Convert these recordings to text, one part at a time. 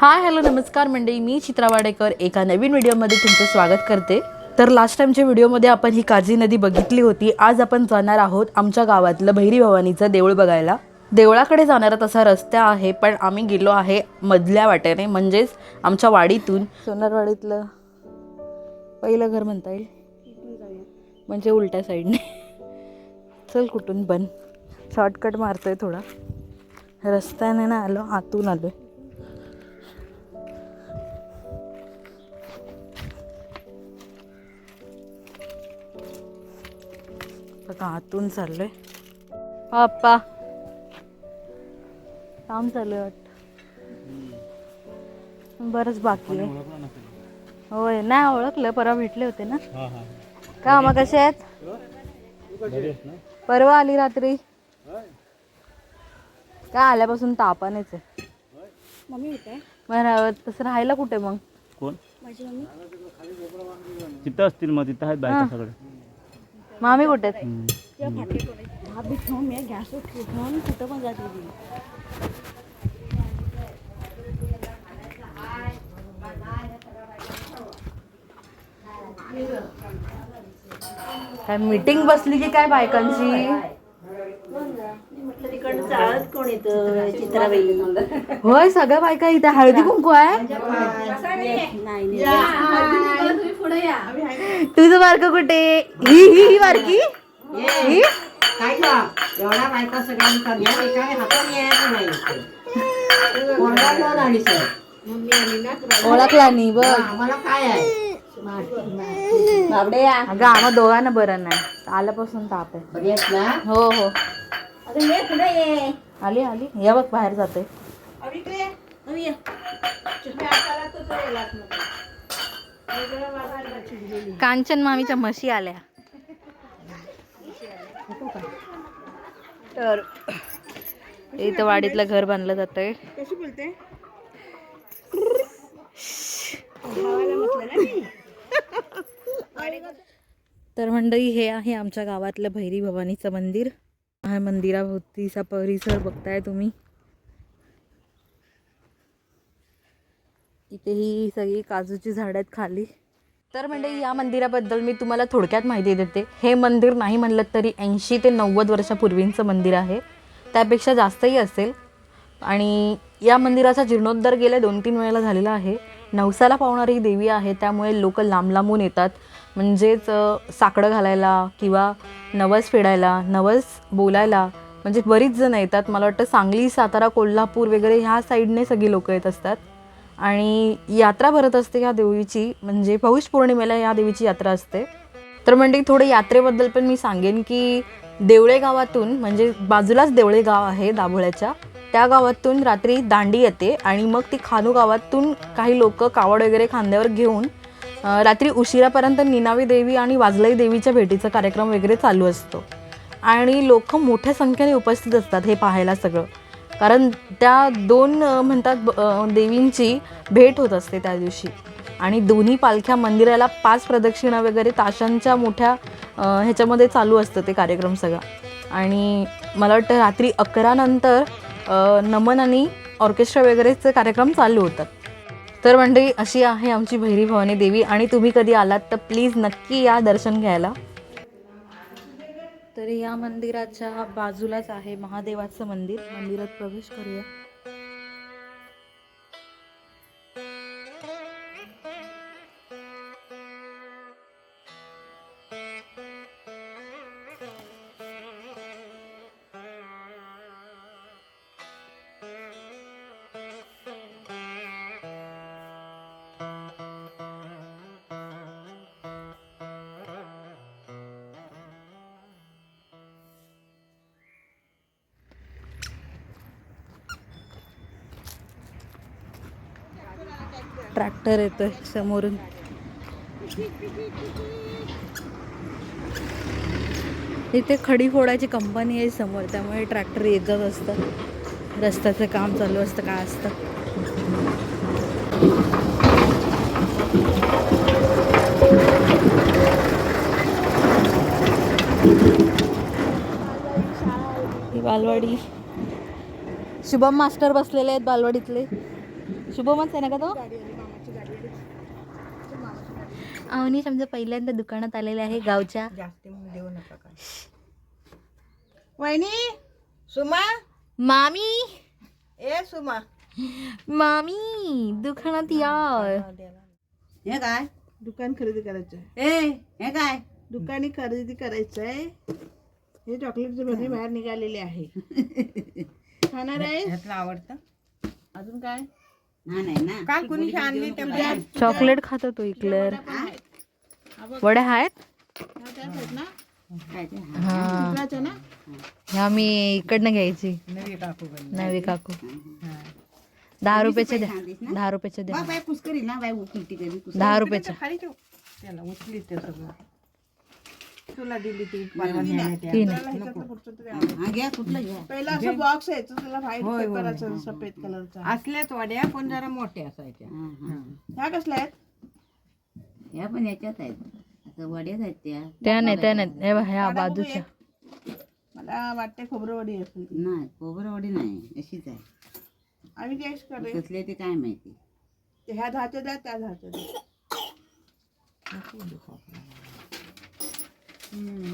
Hi hello नमस्कार मंडळी. मी चित्रा वाडेकर. एका नवीन व्हिडिओमध्ये तुमचं स्वागत करते. तर लास्ट टाइमच्या व्हिडिओमध्ये आपण ही काजी नदी बघितली होती. आज आपण जाणार आहोत आमच्या गावातलं भैरी भवानीचं देऊळ बघायला. देवळाकडे जाणारा तसा रस्ता आहे पण आम्ही गेलो आहे मधल्या वाटेने म्हणजेच आमच्या वाडीतून. सोनारवाडीतलं पहिलं घर म्हणता येईल? म्हणजे उलट्या साईडने. चल कुठून पण. शॉर्टकट मारतोय थोडा. रस्त्याने ना आलो आतून आलोय. बघा आतून चाललोय. पप्पा काम चालू वाटत. बरंच बाकी आहे. होय नाही ओळखलं परवा भेटले होते ना? का मग कसे आहेत? परवा आली रात्री. का आल्यापासून तापानेच आहे? मम्मी होते तसं राहायला कुठे मग? कोण? माझी मम्मी. तिथं असतील मग तिथं आहेत बायका सगळे मामी कुठे मी गॅसवर ठेवून कुठं पण जाते काय मीटिंग बसली की काय बायकांची? म्हटलं तिकडं चाळत कोण येतं चित्राबाई होय सगळ्या बायका इथे. हळदी कुंकू आहे? तुझं बारक कुठे? ही ही ही ही? काय बायका सगळ्यांचा हातात यायचं नाही आहे. ओळखला नाही बघ. आम्हाला काय आहे? बाबडे अगं आम्हा दोघांना बरं नाही. आल्यापासून ताप आहे. बरी आहेस ना? हो हो. आली आली. या बघ बाहेर जाते. कांचन मामीच्या म्हशी आल्या. तर इथं वाडीतलं घर बांधलं जातंय. कशी बोलते? तर मंडळी हे आहे आमच्या गावातलं भैरी भवानीचं मंदिर. हा मंदिराभोवतीचा परिसर बघताय तुम्ही. इथे ही सगळी काजूची झाडं आहेत खाली. तर म्हणजे या मंदिराबद्दल मी तुम्हाला थोडक्यात माहिती देते. हे मंदिर नाही म्हणलं तरी ऐंशी ते नव्वद वर्षापूर्वींचं मंदिर आहे. त्यापेक्षा जास्तही असेल. आणि या मंदिराचा जीर्णोद्धार गेल्या दोन तीन वेळेला झालेला आहे. नवसाला पावणारी ही देवी आहे त्यामुळे लोक लांब लांबून येतात. म्हणजेच साकडं घालायला किंवा नवस फेडायला नवस बोलायला म्हणजे बरीच जण येतात. मला वाटतं सांगली सातारा कोल्हापूर वगैरे ह्या साईडने सगळी लोकं येत असतात. आणि यात्रा भरत असते या देवीची म्हणजे पौष पौर्णिमेला या देवीची यात्रा असते. तर म्हणजे थोडं यात्रेबद्दल पण मी सांगेन की देवळे गावातून म्हणजे बाजूलाच देवळे गाव आहे दाभोळ्याच्या त्या गावातून रात्री दांडी येते आणि मग ती खानू गावातून काही लोक कावड वगैरे खांद्यावर घेऊन रात्री उशिरापर्यंत निनावी देवी आणि वाजलाई देवीच्या भेटीचा कार्यक्रम वगैरे चालू असतो. आणि लोक मोठ्या संख्येने उपस्थित असतात हे पाहायला सगळं. कारण त्या दोन म्हणतात ब- देवींची भेट होत असते त्या दिवशी. आणि दोन्ही पालख्या मंदिराला पाच प्रदक्षिणा वगैरे ताशांच्या मोठ्या ह्याच्यामध्ये चालू असतं ते कार्यक्रम सगळा. आणि मला वाटतं रात्री अकरानंतर नमन आणि ऑर्केस्ट्रा वगैरेचे कार्यक्रम चालू होतात. तर मंडळी अशी आहे आमची भैरी भवानी देवी. आणि तुम्ही कधी आलात तर प्लीज नक्की या दर्शन घ्यायला. तर या मंदिराच्या बाजूलाच आहे महादेवाचं मंदिर. मंदिरात प्रवेश करूया. ट्रॅक्टर येतोय समोरून. इथे खडी फोडायची कंपनी आहे समोर त्यामुळे ट्रॅक्टर येतच असतं. रस्त्याचं काम चालू असतं काय असतं. ही बालवाडी. शुभम मास्टर बसलेले आहेत बालवाडीतले. शुभमच आहे ना का तो गाडी आली मामाची गाडी आली अवनीश आमच्या पहिल्यांदा दुकानात आलेले आहे गावच्या. जास्ती म्हणून देऊ नका काय वहिनी सुमा? मामी. ए सुमा. मामी दुकानात या. हे काय? दुकान खरेदी करायचं आहे ए हे काय? दुकानी खरेदी करायचं आहे हे चॉकलेटची भरणी बाहेर निघालेली आहे. खाणार आहे ह्यातलं आवडतं? अजून काय? नाही ना. काल कुणी आणली त्या चॉकलेट खातो तो इकलर. वड्या आहेत. हा, हा ह्या मी इकडनं घ्यायची. नवी काकू. बन नवी काकू दहा रुपयाच्या द्या. दहा रुपयाच्या द्या बाय पुष्करी ना. दहा त्याला उचली ते सगळं. तुला दिली ती आहे. पहिला असं बॉक्स यायचं व्हाईट पेपराचा सफेद कलरचा. असल्याच वड्या पण जरा मोठ्या असायच्या. ह्या कसल्या आहेत? या पण याच्यात आहेत. आता वड्याच आहेत त्या. त्या नाही त्या नाही. हे बघ, ह्या बाजूच्या. मला वाटते खोबरवडी असेल नाही खोबरवडी नाही. अशीच आहे. आम्ही टेस्ट करे कसले ते काय माहिती? ते ह्या दहाच्या द्या त्या दहाच्या द्या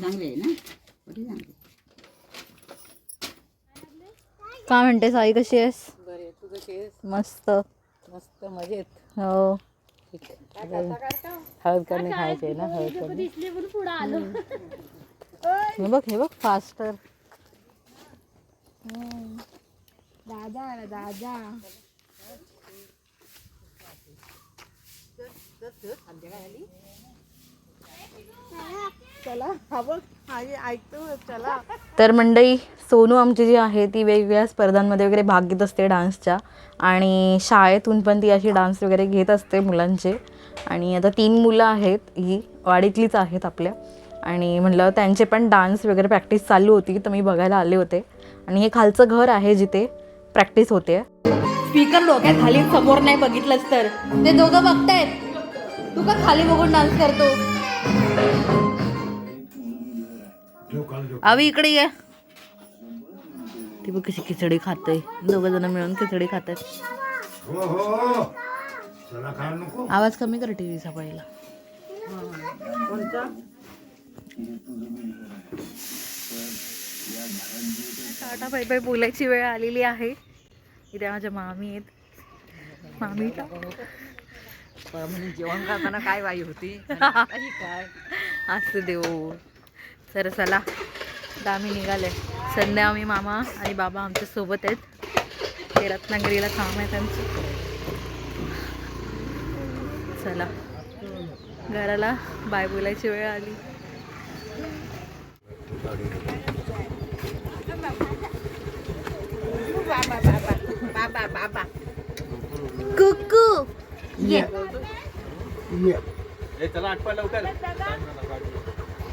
चांगले आहे ना? वडी चांगली काय म्हणते साई कशी आहेस? बरे तू कशी आहेस? मस्त. मस्त मजेत. हो. हळद करणे खायचे ना हळद करणे. हे बघ हे बघ फास्टर दादा आला दादा चला हा बघ आई ऐकतो चला तर मंडई सोनू आमची जी आहे ती वेगवेगळ्या स्पर्धांमध्ये वगैरे भाग घेत असते डान्सच्या. आणि शाळेतून पण ती अशी डान्स वगैरे घेत असते मुलांचे. आणि आता तीन मुलं आहेत ही वाडीतलीच आहेत आपल्या. आणि म्हटलं त्यांचे पण डान्स वगैरे प्रॅक्टिस चालू होती तर मी बघायला आले होते. आणि हे खालचं घर आहे जिथे प्रॅक्टिस होते. स्पीकर डोक्यात खाली समोर नाही बघितलंच तर. ते दोघं बघतायत. तू का खाली बघून डान्स करतो. आवी इकडे ये ती बघ कशी खिचडी खाते दोघ जण मिळून खिचडी खातात आवाज कमी कर टीव्हीचा पहिला। टाटा बाय बाय बोलायची वेळ आलेली आहे. इथे माझ्या मामी आहेत. मामी म्हणजे जेवण करताना काय वाई होती? काय? असू देऊ. तर चला आता आम्ही निघाले संध्या आम्ही मामा आणि बाबा आमच्यासोबत आहेत. ते रत्नागिरीला काम आहे त्यांचं चला. घराला बाय बोलायची वेळ आली. बाबा बाबा कुकू ये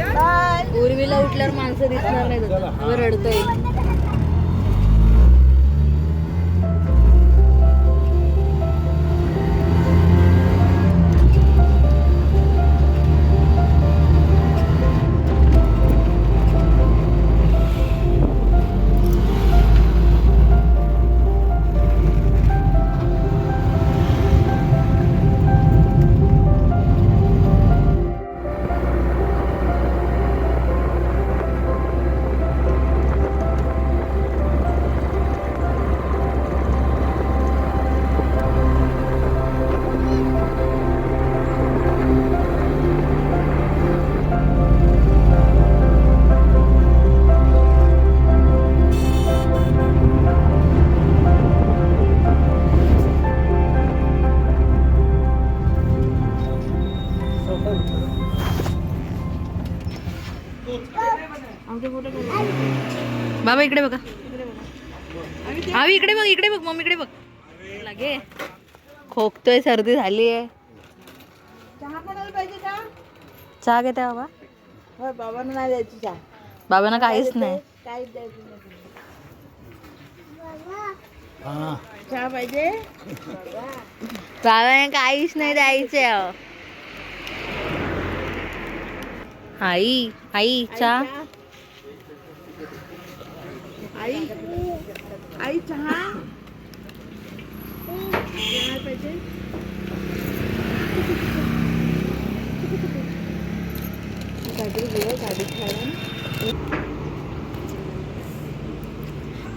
पूर्वीला उठल्यावर माणसं दिसणार नाही रडतोय बाबा इकडे बघा. आवी इकडे बघ इकडे बघ मम्मी इकडे बघ. लागे. खोकतोय सर्दी झाली आहे. चहा चहा घेते बाबा. बाबांना नाही. द्यायची चहा बाबांना काहीच नाही काहीच द्यायचं चहा पाहिजे बाबांना काहीच नाही द्यायचे आई आई चहा. आई? आई चहा? पाहिजे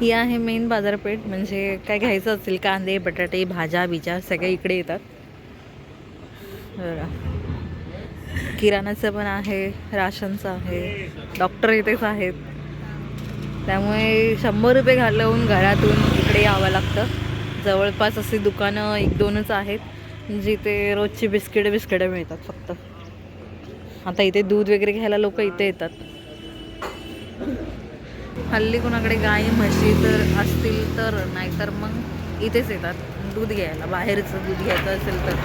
ही आहे मेन बाजारपेठ म्हणजे काय घ्यायचं असेल कांदे बटाटे भाज्या बिजा सगळे इकडे येतात. किराणाचं पण आहे राशनचं आहे डॉक्टर इथेच आहेत. त्यामुळे शंभर रुपये घालवून घरातून इकडे यावं लागतं. जवळपास अशी दुकानं एक दोनच आहेत जिथे रोजची बिस्किटं बिस्किटं मिळतात फक्त. आता इथे दूध वगैरे घ्यायला लोक इथे येतात. हल्ली कोणाकडे गाई म्हशी तर असतील तर नाहीतर मग इथेच येतात दूध घ्यायला. बाहेरचं दूध घ्यायचं असेल तर.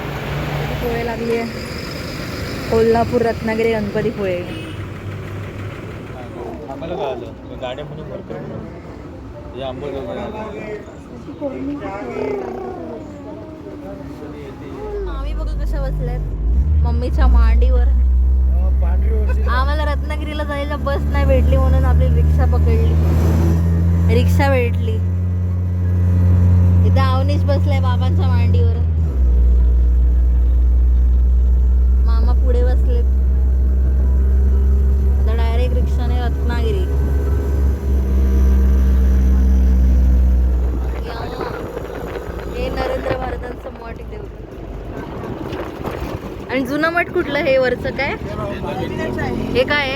पोहे लागली आहे. कोल्हापूर रत्नागिरी गणपती पोहे गाड्या म्हणून भरपूर म्हणून हे आम्ही बघू कशा बसल्यात. मम्मीच्या मांडीवर. आम्हाला रत्नागिरीला जायला बस नाही भेटली म्हणून आपली रिक्षा पकडली. रिक्षा भेटली. इथं अवनीश बसलाय बाबांच्या मांडीवर. मामा पुढे बस आता डायरेक्ट रिक्षाने रत्नागिरी या. हे नरेंद्र महाराजांचं मठ इथे. आणि जुनं मठ कुठलं हे वरचं काय? हे काय?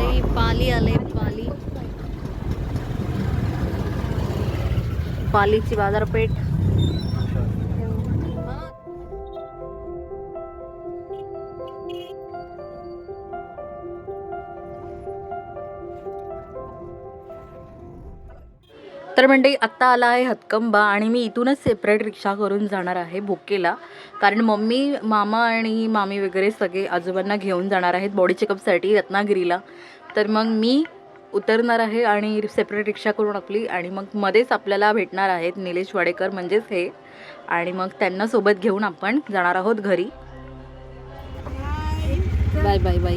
आहे पाली आले पाली. पालीची बाजारपेठ. तर म्हणजे आत्ता आला आहे हतकंबा आणि मी इथूनच सेपरेट रिक्षा करून जाणार आहे भोकेला. कारण मम्मी मामा आणि मामी वगैरे सगळे आजोबांना घेऊन जाणार आहेत बॉडी चेकअपसाठी रत्नागिरीला. तर मग मी उतरणार आहे आणि सेपरेट रिक्षा करून आपली आणि मग मध्येच आपल्याला भेटणार आहेत निलेश वाडेकर म्हणजेच हे. आणि मग त्यांना सोबत घेऊन आपण जाणार आहोत घरी. बाय बाय बाय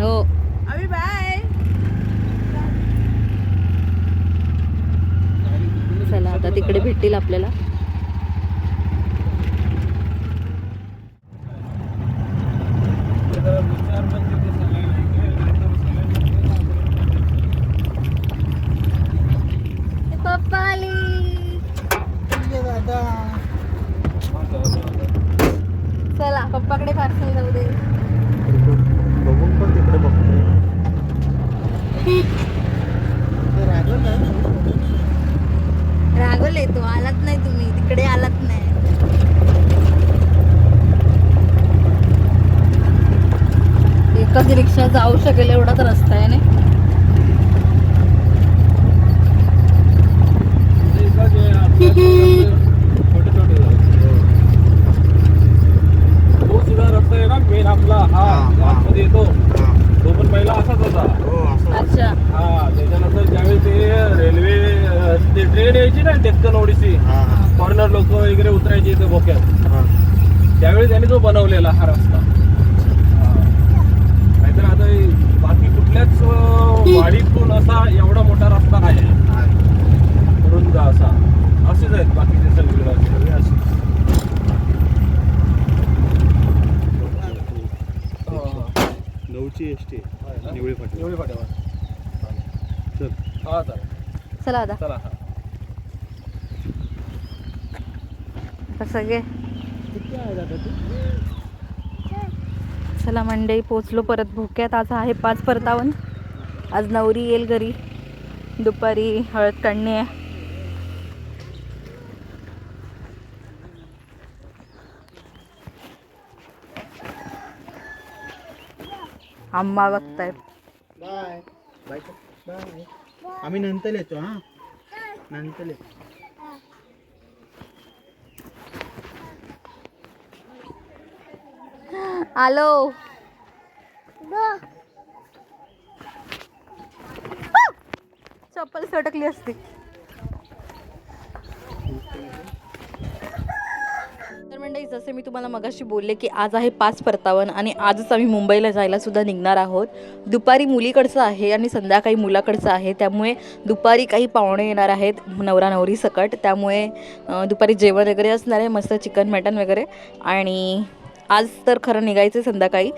हो आम्ही बाय चला आता तिकडे भेटतील आपल्याला पप्पा आली चला पप्पाकडे पार्सल जाऊ दे बघून पण तिकडे बघतोय रागवले तू आलात नाही तुम्ही तिकडे आलात नाही एकच रिक्षा जाऊ शकेल एवढाच रस्ता आहे ना छोटे छोटे तो सुद्धा रस्ता आहे ना मेन आपला हा आतमध्ये येतो. तो पण पहिला असाच होता. अच्छा. हा त्याच्यानंतर ज्यावेळी ते रेल्वे ते ट्रेन यायची ना डेक्कन ओडिसी. फॉरेनर लोक वगैरे उतरायचे इथे बोक्यात. त्यावेळी त्यांनी तो बनवलेला हा रस्ता. हा. नाहीतर आता हे बाकी कुठल्याच वाडीतून असा एवढा मोठा रस्ता नाही. रुंद असा. असेच आहेत बाकीचे सगळे एस टी निवळी फाटी एवढी फाट्यावर. चल. हा चालेल चला आता. चला हा. आता सगळे. चला मंडई पोचलो परत. भोक्यात आज आहे पाच परतावन्न आज नवरी येईल घरी. दुपारी हळद काढणे आहे आम्हा बघतायत बाय. बाय. बाय. आम्ही नंतर येतो हा? नंतर आलो. चप्पल सटकली असते तर मंडळी जसे मी तुम्हाला मगाशी बोलले की आज आहे पाच परतावन आणि आजच आम्ही मुंबईला जायला सुद्धा निघणार आहोत. दुपारी मुलीकडचं आहे आणि संध्याकाळी मुलाकडचं आहे. त्यामुळे दुपारी काही पाहुणे येणार आहेत. नवरा नवरी सकट. त्यामुळे दुपारी जेवण वगैरे असणार आहे. मस्त चिकन मटन वगैरे. आणि आज तर खरं निघायचं आहे संध्याकाळी.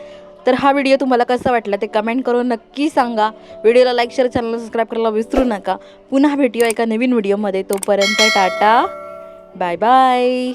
तर हा व्हिडिओ तुम्हाला कसा वाटला ते कमेंट करून नक्की सांगा. व्हिडिओला लाईक शेअर चॅनलला सबस्क्राईब करायला विसरू नका. पुन्हा भेटूया एका नवीन व्हिडिओमध्ये. तोपर्यंत टाटा. Bye bye.